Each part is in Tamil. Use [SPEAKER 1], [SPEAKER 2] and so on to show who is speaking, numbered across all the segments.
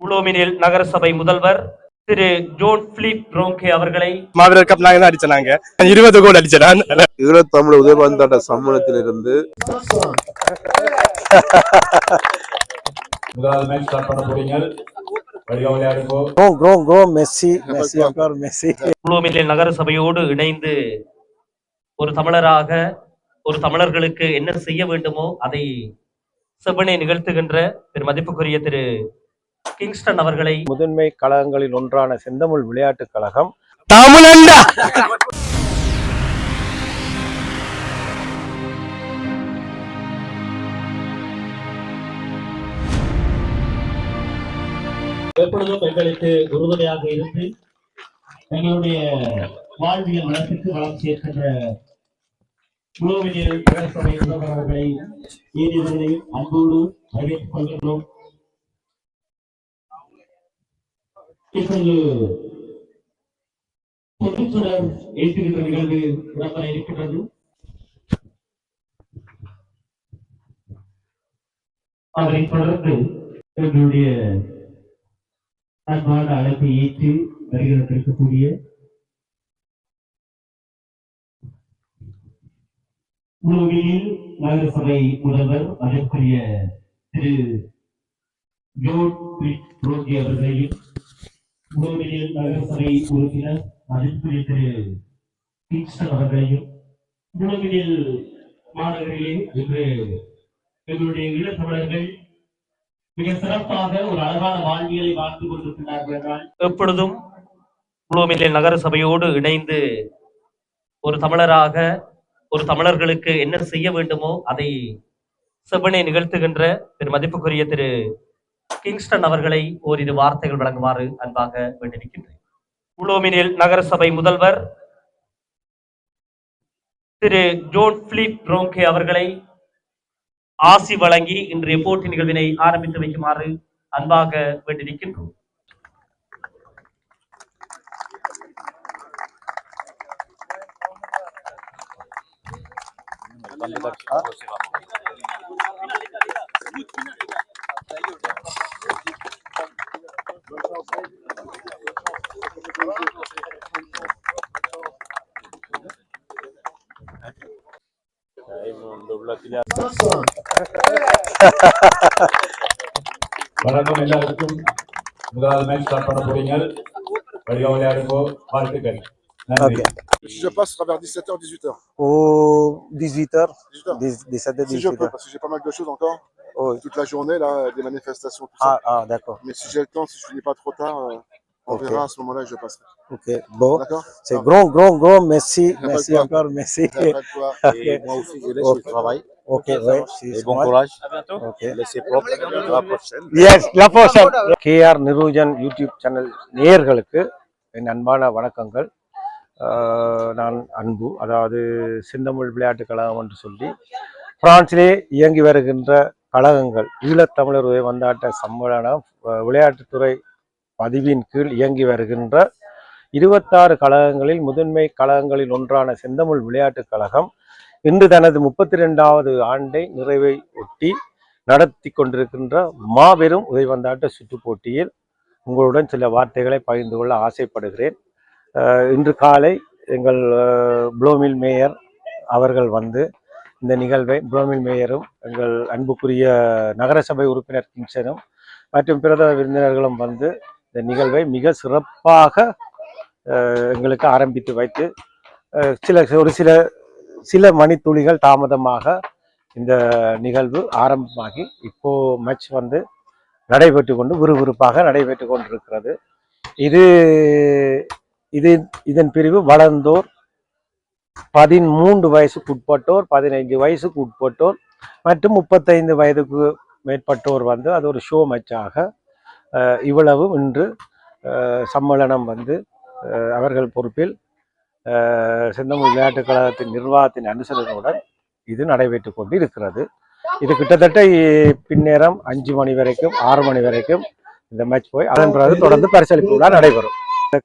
[SPEAKER 1] உளோமினில் நகரசபை முதல்வர் திரு ஜோன் பிலிப் ரோங்கே அவர்களை
[SPEAKER 2] மாவீரர் கப் நாங்க தான் அடிச்சோம் நாங்க. இருபது கோல் அடிச்சேன் நான்.
[SPEAKER 3] ஈழத்தமிழ் உதயபந்தாட்ட சம்மேளனத்திலிருந்து
[SPEAKER 4] முதலாவது மேட்ச் ஸ்டார்ட் பண்ண போறீங்க.
[SPEAKER 1] நகரசபையோடு இணைந்து ஒரு தமிழராக ஒரு தமிழர்களுக்கு என்ன செய்ய வேண்டுமோ அதை செவ்வனே நிகழ்த்துகின்ற திரு மதிப்புக்குரிய திரு கிங்ஸ்டன் அவர்களை
[SPEAKER 5] முதன்மை கழகங்களில் ஒன்றான செந்தமிழ் விளையாட்டுக் கழகம்.
[SPEAKER 2] தமிழண்டா!
[SPEAKER 1] எப்பொழுதும் எங்களுக்கு உறுதுணையாக இருந்து எங்களுடைய வாழ்வியல் வளர்ச்சிக்கு வளம் சேர்க்கின்ற நகரசபை முதல்வர் அவர்களை அன்போடு வரவேற்றுக் கொள்கின்றோம். இப்பொழுது பொதுச்சுடர் ஏற்றுகின்ற நிகழ்வு இடம்பெற இருக்கின்றது. தொடர்ந்து எங்களுடைய அன்பான அழைப்பை ஏற்று வருகிறது இருக்கக்கூடிய உலகில் நகரசபை முதல்வர் அதற்குரிய திரு ஜோன் அவர்களையும் உலகில் நகரசபை உறுப்பினர் அதற்குரிய திரு கிங்ஸ்டன் அவர்களையும் உலகில் மாநகரிலே இன்று எங்களுடைய ஈழத்தமிழர்கள் மிக சிறப்பாக ஒரு அழகான வாழ்வியலை வாழ்ந்து கொண்டிருக்கிறார்கள் என்றால் எப்பொழுதும் புளோமிலே நகர சபையோடு இணைந்து ஒரு தமிழராக ஒரு தமிழர்களுக்கு என்ன செய்ய வேண்டுமோ அதை செவ்வனே நிகழ்த்துகின்ற திரு மதிப்புக்குரிய திரு கிங்ஸ்டன் அவர்களை ஓரிரு வார்த்தைகள் வழங்குமாறு அன்பாக வேண்டியிருக்கின்றேன். உலோமினில் நகரசபை முதல்வர் திரு ஜோன் பிலிப் ரோங்கே அவர்களை ஆசி வழங்கி இன்றைய போட்டி நிகழ்வினை ஆரம்பித்து வைக்குமாறு அன்பாக வேண்டியிருக்கின்றோம்.
[SPEAKER 4] வணக்கம் எல்லாருக்கும் முதலாவது மேட்ச் ஸ்டார்ட் பண்ண போறீங்க வழியா விளையாடுங்கோ வாழ்த்துக்கள் நன்றி
[SPEAKER 3] je passe à vers 17h, 18h.
[SPEAKER 5] Au 18h,
[SPEAKER 3] 18h.
[SPEAKER 5] 17h,
[SPEAKER 3] Si je peux,
[SPEAKER 5] 18h.
[SPEAKER 3] parce que j'ai pas mal de choses encore.
[SPEAKER 5] Oh,
[SPEAKER 3] Toute la journée, là, des manifestations, tout ça.
[SPEAKER 5] ah, ah, d'accord.
[SPEAKER 3] Mais si j'ai le temps, si je finis pas trop tard, euh, on
[SPEAKER 5] Ok.
[SPEAKER 3] verra à ce moment-là je passerai.
[SPEAKER 5] Ok. Bon, c'est grand, grand, grand,
[SPEAKER 3] de quoi.
[SPEAKER 5] encore. Ok.
[SPEAKER 3] Et moi aussi, je laisse
[SPEAKER 5] Ok.
[SPEAKER 3] le travail.
[SPEAKER 5] Ok, ouais.
[SPEAKER 3] Et bon courage.
[SPEAKER 5] Ok.
[SPEAKER 3] Laissez propre. À la prochaine.
[SPEAKER 5] Yes, la prochaine. KR Nirujan YouTube channel நேயர்களுக்கு என் அன்பான வணக்கங்கள் நான் அன்பு அதாவது செந்தமிழ் விளையாட்டுக் கழகம் என்று சொல்லி பிரான்சிலே இயங்கி வருகின்ற கழகங்கள் ஈழத்தமிழர் உதய வந்தாட்ட சம்மேளனம் விளையாட்டுத்துறை பதிவின் கீழ் இயங்கி வருகின்ற இருபத்தாறு கழகங்களில் முதன்மை கழகங்களில் ஒன்றான செந்தமிழ் விளையாட்டுக் கழகம் இன்று தனது முப்பத்தி ரெண்டாவது ஆண்டை நிறைவை ஒட்டி நடத்தி கொண்டிருக்கின்ற மாபெரும் உதைவந்தாட்ட சுற்று போட்டியில் உங்களுடன் சில வார்த்தைகளை பகிர்ந்து கொள்ள ஆசைப்படுகிறேன். இன்று காலை எங்கள் புளோமில் மேயர் அவர்கள் வந்து இந்த நிகழ்வை புளோமில் மேயரும் எங்கள் அன்புக்குரிய நகரசபை உறுப்பினர் கிங்சனும் மற்றும் பிரதம விருந்தினர்களும் வந்து இந்த நிகழ்வை மிக சிறப்பாக எங்களுக்கு ஆரம்பித்து வைத்து சில ஒரு சில சில மணித்துளிகள் தாமதமாக இந்த நிகழ்வு ஆரம்பமாகி இப்போ மேட்ச் வந்து நடைபெற்று கொண்டு விறுவிறுப்பாக நடைபெற்று கொண்டிருக்கிறது. இது இது இதன் பிரிவு வளர்ந்தோர் பதிமூன்று வயசுக்கு உட்பட்டோர் பதினைந்து வயசுக்கு உட்பட்டோர் மற்றும் முப்பத்தைந்து வயதுக்கு மேற்பட்டோர் வந்து அது ஒரு ஷோ மேட்சாக இவ்வளவும் இன்று சம்மேளனம் வந்து அவர்கள் பொறுப்பில் செந்தமிழ் விளையாட்டுக் கழகத்தின் நிர்வாகத்தின் அனுசரணையுடன் இது நடைபெற்று கொண்டு இருக்கிறது இது கிட்டத்தட்ட பின்னேரம் அஞ்சு மணி வரைக்கும் ஆறு மணி வரைக்கும் இந்த மேட்ச் போய் அதன் பிறகு தொடர்ந்து பரிசளிப்பு விழா நடைபெறும்.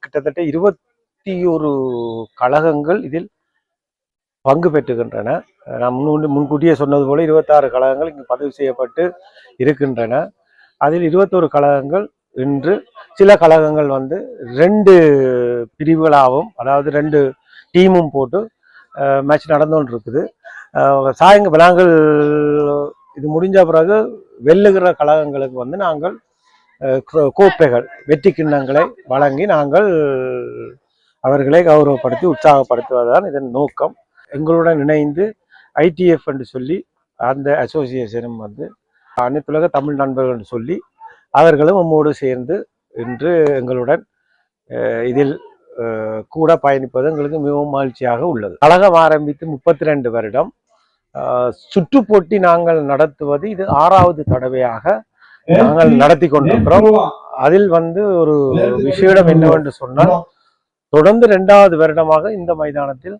[SPEAKER 5] கிட்டத்தட்ட இருபத்தி ஒரு கழகங்கள் இதில் பங்கு பெற்றுகின்றன. நான் முன் முன்கூட்டியே சொன்னது போல இருபத்தாறு கழகங்கள் இங்கு பதிவு செய்யப்பட்டு இருக்கின்றன. அதில் இருபத்தோரு கழகங்கள் இன்று சில கழகங்கள் வந்து ரெண்டு பிரிவுகளாகவும் அதாவது ரெண்டு டீமும் போட்டு மேட்ச் நடந்து கொண்டு இருக்குது சாயங்க நாங்கள் இது முடிஞ்ச பிறகு வெல்லுகிற கழகங்களுக்கு வந்து நாங்கள் கோப்பைகள் வெற்றி கிண்ணங்களை வழங்கி நாங்கள் அவர்களை கௌரவப்படுத்தி உற்சாகப்படுத்துவதுதான் இதன் நோக்கம். எங்களுடன் இணைந்து ஐடிஎஃப் என்று சொல்லி அந்த அசோசியேஷனும் வந்து அனைத்துலக தமிழ் நண்பர்கள் என்று சொல்லி அவர்களும் நம்மோடு சேர்ந்து இன்று எங்களுடன் இதில் கூட பயணிப்பது எங்களுக்கு மிகவும் மகிழ்ச்சியாக உள்ளது. கழகம் ஆரம்பித்து முப்பத்தி ரெண்டு வருடம். அஹ், சுற்றுப் போட்டி நாங்கள் நடத்துவது இது ஆறாவது தடவையாக நாங்கள் நடத்தி கொண்டிருக்கிறோம். அதில் வந்து ஒரு விஷயம் என்னவென்று சொன்னால் தொடர்ந்து இரண்டாவது வருடமாக இந்த மைதானத்தில்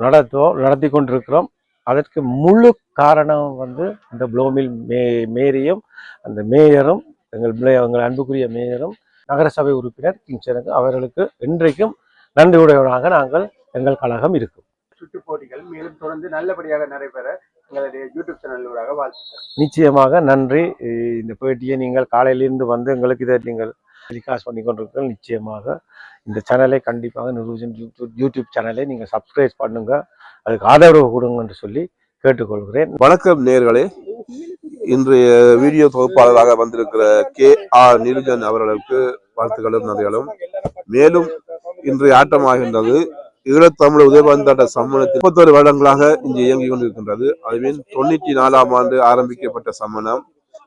[SPEAKER 5] நடத்துவோம் நடத்தி கொண்டிருக்கிறோம். அதற்கு முழு காரணம் வந்து இந்த ப்ளோமில் மே மேரியும் அந்த மேயரும் எங்கள் எங்கள் அன்புக்குரிய மேயரும் நகரசபை உறுப்பினர் கிங்சனுக்கு அவர்களுக்கு இன்றைக்கும் நன்றியுடையவராக நாங்கள் எங்கள் கழகம் இருக்கும்.
[SPEAKER 6] சுற்றுப் போட்டிகள் மேலும் தொடர்ந்து நல்லபடியாக நடைபெற எங்களுடைய யூடியூப் சேனலூடாக வாழ்த்துக்கள்.
[SPEAKER 5] நிச்சயமாக நன்றி. இந்த பேட்டியை நீங்கள் காலையிலிருந்து வந்து எங்களுக்கு இதை நீங்கள் டெலிகாஸ்ட் பண்ணி கொண்டிருக்கிறீர்கள். நிச்சயமாக இந்த சேனலை கண்டிப்பாக நிரூஜன் யூடியூப் யூடியூப் சேனலை நீங்கள் சப்ஸ்கிரைப் பண்ணுங்க. அதுக்கு ஆதரவு கொடுங்க என்று சொல்லி கேட்டுக்கொள்கிறேன்.
[SPEAKER 3] வணக்கம் நேர்களே. இன்றைய வீடியோ தொகுப்பாளராக வந்திருக்கிற கே ஆர் நிருஜன் அவர்களுக்கு வாழ்த்துக்களும் நன்றிகளும். மேலும் இன்றைய ஆட்டமாகின்றது ஈழத்தமிழ் உதயபந்தாட்ட சம்மணத்தில் முப்பத்தொரு வருடங்களாக இங்கு இயங்கிக் கொண்டிருக்கின்றது. அதுவே தொண்ணூற்றி நாலாம் ஆண்டு ஆரம்பிக்கப்பட்ட சம்மணம்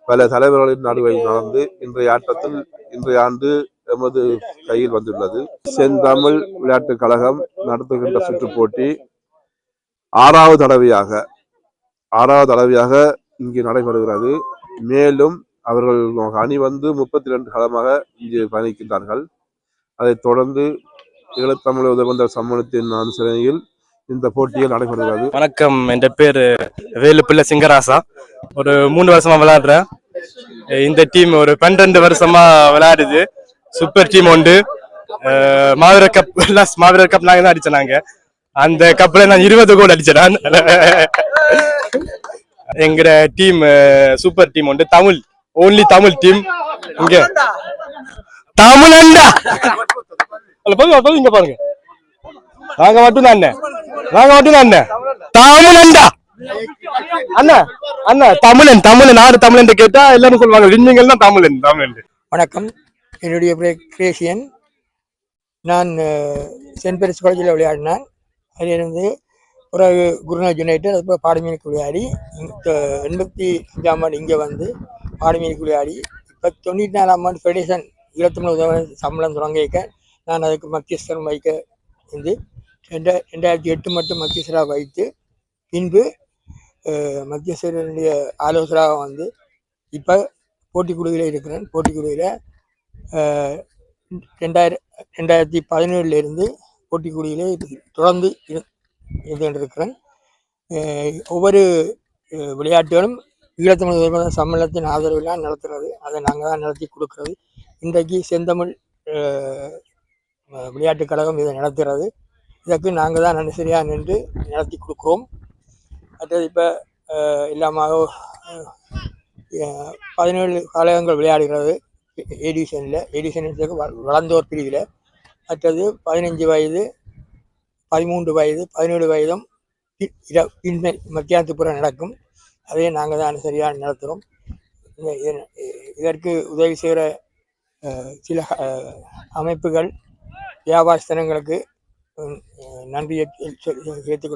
[SPEAKER 3] பல தலைவர்களின் நடுவில் நடந்து இன்றைய ஆட்டத்தில் இன்றைய ஆண்டு எமது கையில் வந்துள்ளது. செந்தமிழ் விளையாட்டுக் கழகம் நடத்துகின்ற சுற்றுப்போட்டி ஆறாவது தடவையாக ஆறாவது தடவையாக இங்கு நடைபெறுகிறது. மேலும் அவர்கள் அணி வந்து முப்பத்தி ரெண்டு காலமாக இங்கு பயணிக்கின்றார்கள். அதைத் தொடர்ந்து ஈழத்தமிழ் உதவந்த சம்மணத்தின் அனுசரணையில் இந்த போட்டியில் நடைபெறுகிறது.
[SPEAKER 2] வணக்கம். என் பேர் வேலுப்பிள்ளை சிங்கராசா. ஒரு மூணு வருஷமா விளையாடுறேன். இந்த டீம் ஒரு பன்னிரெண்டு வருஷமா விளையாடுது. சூப்பர் டீம் உண்டு. மாவீரர் மாவீர கப் லாஸ்ட் மாவீர கப் நாங்க தான் அடிச்சோம் நாங்க. அந்த கப்ல நான் இருபது கோல் அடிச்சேன். நான். டீம் சூப்பர் டீம் உண்டு. தமிழ் ஓன்லி தமிழ் டீம் இங்க. தமிழ் அண்டா பாருங்க இங்க பாருங்க. நாங்க மட்டும் தான் அண்ணன் நாங்க மட்டும் தான் தமிழ் அண்டா அண்ணா அண்ணா தமிழன் தமிழன் நாடு தமிழன் கேட்டா எல்லாரும் சொல்லுவாங்க விஞ்ஞங்கள்னா தமிழன் தமிழன்
[SPEAKER 7] வணக்கம். என்னுடைய கிரேசியன். நான் சென்ட் பெரிஸ் காலேஜில் விளையாடினேன். அதிலிருந்து பிறகு குருநாத் யுனைடெட் அதுக்கப்புறம் பாடமீன் விளையாடி எண்பத்தி அஞ்சாம் ஆண்டு இங்கே வந்து பாடமீன் விளையாடி இப்போ தொண்ணூற்றி நாலாம் ஆண்டு ஃபெடரேஷன் ஈழத்தமிழ் உதவி சம்பளம் தொடங்கிக்க நான் அதுக்கு மத்தியஸ்தரம் வைக்க இருந்து ரெண்டா ரெண்டாயிரத்தி எட்டு மட்டும் மத்தியஸ்தராக வைத்து பின்பு அஹ், மத்தியஸ்தருடைய ஆலோசகராக வந்து இப்போ போட்டிக்குழுவில் இருக்கிறேன். போட்டிக்குழுவில் ரெண்டாயிர ரெண்டாயிரத்தி பதினேழுலேருந்து இருந்து தொடர்ந்து இரு- இருந்து ஒவ்வொரு விளையாட்டுகளும் ஈழத்தமிழ் உதவியாளர் சம்மேளனத்தின் நடத்துகிறது. அதை நாங்கள் தான் நடத்தி கொடுக்கறது. இன்றைக்கு செந்தமிழ் விளையாட்டுக் கழகம் இதை நடத்துகிறது. இதற்கு நாங்கள் தான் நன்சரியாக நின்று நடத்தி கொடுக்குறோம். மற்றது இப்போ இல்லாமல் பதினேழு கழகங்கள் விளையாடுகிறது. ஏடிஷனில் ஏடிஷன் வளர்ந்தோர் பிரிவில். மற்றது பதினஞ்சு வயது பதிமூன்று வயது பதினேழு வயதும் இன்மை இர- பின்மை மத்தியானத்துப்புறம் நடக்கும். அதை நாங்கள் தான் சரியாக நடத்துகிறோம் இதற்கு உதவி செய்கிற சில அமைப்புகள் வியாபாரஸ்தனங்களுக்கு நன்றியை சேர்த்துக்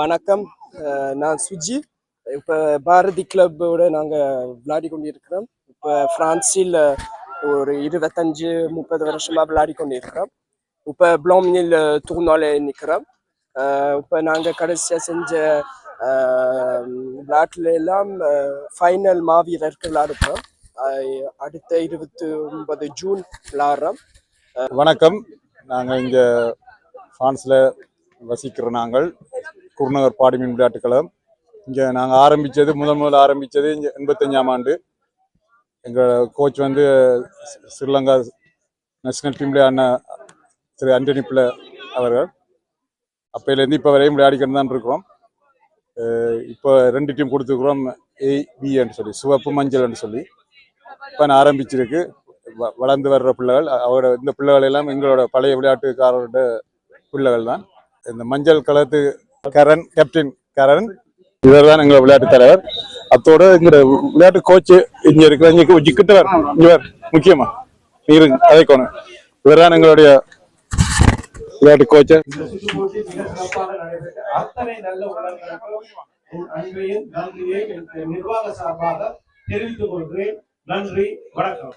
[SPEAKER 8] வணக்கம். நான் சுஜி. இப்போ பாரதி கிளப்போட நாங்கள் விளையாடி கொண்டிருக்கிறோம். இப்போ பிரான்சில் ஒரு இருபத்தஞ்சு முப்பது வருஷமாக விளையாடி கொண்டிருக்கிறோம். இப்போ ப்ளோமினில் தூர்னால நிற்கிறோம் இப்போ நாங்கள் கடைசியாக செஞ்ச விளையாட்டுல எல்லாம் ஃபைனல் மாவீரருக்கு விளையாடுறோம். அடுத்த இருபத்தி ஒன்பது ஜூன் விளையாடுறோம்
[SPEAKER 9] வணக்கம். நாங்கள் இங்கே ஃப்ரான்ஸில் வசிக்கிற நாங்கள் குருநகர் பாடிமீன் விளையாட்டுக்களம் இங்கே நாங்கள் ஆரம்பித்தது முதல் முதல் ஆரம்பித்தது இங்கே எண்பத்தஞ்சாம் ஆண்டு. எங்கள் கோச் வந்து ஸ்ரீலங்கா நேஷனல் டீம் விளையாடின திரு அஞ்சனி பிள்ளை அவர்கள். அப்பையிலேருந்து இப்போ வரையும் விளையாடிக்கிட்டு தான் இருக்கிறோம். இப்போ ரெண்டு டீம் கொடுத்துருக்குறோம். ஏ பின்னு சொல்லி சிவப்பு மஞ்சள்னு சொல்லி. இப்போ நான் ஆரம்பிச்சிருக்கு. வளர்ந்து வர்ற பிள்ளைகள் அவரோட இந்த பிள்ளைகள் எல்லாம் எங்களோட பழைய விளையாட்டுக்காரோட பிள்ளைகள் தான். இந்த மஞ்சள் கலத்து கரண் கேப்டன் கரண் இவர் தான் எங்களோட விளையாட்டு தலைவர். அத்தோட எங்களோட விளையாட்டு கோச்சு இங்க இருக்கிற இங்க கிட்டவர் இவர் முக்கியமா. இருங்க அதே அதைக்கோணும் இவர் தான் எங்களுடைய விளையாட்டு கோச்சு
[SPEAKER 10] இந்த அன்பையும் நன்றியையும் நிர்வாக சார்பாக தெரிவித்துக் கொள்கிறேன். நன்றி வணக்கம்.